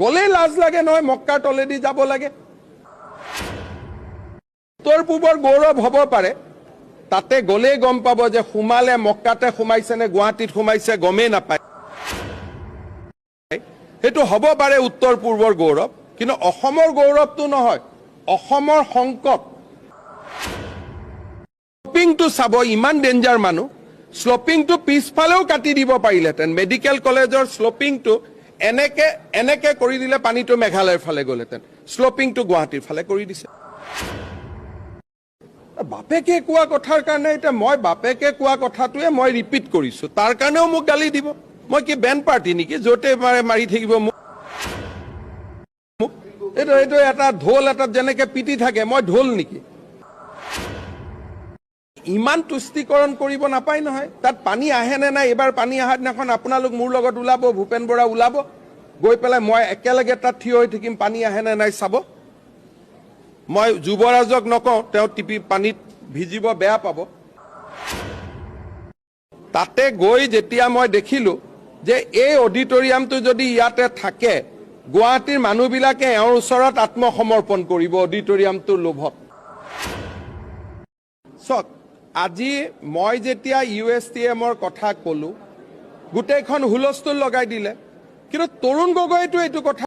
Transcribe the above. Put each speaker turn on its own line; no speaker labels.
গ'লেই লাজ লাগে নহয় মক্কাৰ তলেদি যাব লাগে। উত্তৰ পূবৰ গৌৰৱ হ'ব পাৰে। তাতে গ'লেই গম পাব যে সোমালে মক্কাতে সোমাইছে নে গুৱাহাটীত সোমাইছে গমেই নাপায়। সেইটো হ'ব পাৰে উত্তৰ পূৰ্বৰ গৌৰৱ কিন্তু অসমৰ গৌৰৱটো নহয়। অসমৰ সংকট। শ্লপিংটো চাব ইমান ডেঞ্জাৰ মানুহ। শ্লপিংটো পিছফালেও কাটি দিব পাৰিলেহেঁতেন। মেডিকেল কলেজৰ শ্লপিংটো এনেকে এনেকে কৰি দিলে পানীটো মেঘালয়ৰ ফালে গ'লহেঁতেন। শ্লপিংটো গুৱাহাটীৰ ফালে কৰি দিছে। বাপেকে কোৱা কথাৰ কাৰণে এতিয়া মই বাপেকে কোৱা কথাটোৱে মই ৰিপিট কৰিছো। তাৰ কাৰণেও মোক গালি দিব। মই কি বেন পাৰ্টি নেকি য'তে মাৰে মাৰি থাকিব মোক? এইটো এইটো এটা ঢোল এটাত যেনেকে পিটি থাকে মই ঢোল নেকি? ইমান তুষ্টিকৰণ কৰিব নাপায় নহয়। তাত পানী আহে নে নাই এইবাৰ পানী অহা দিনাখন আপোনালোক মোৰ লগত ওলাব ভূপেন বৰা ওলাব। গৈ পেলাই মই একেলগে তাত থিয় হৈ থাকিম পানী আহে নে নাই চাব। মই যুৱৰাজক নকওঁ তেওঁ টিপি পানীত ভিজিব বেয়া পাব। তাতে গৈ যেতিয়া মই দেখিলো যে এই অডিটৰিয়ামটো যদি ইয়াতে থাকে গুৱাহাটীৰ মানুহবিলাকে এওঁৰ ওচৰত আত্মসমৰ্পণ কৰিব অডিটৰিয়ামটোৰ লোভত। চাওক আজি মই যেতিয়া ইউ এছ টি এমৰ কথা ক'লো গোটেইখন হুলস্থুল লগাই দিলে। কিন্তু তৰুণ গগৈতো এইটো কথা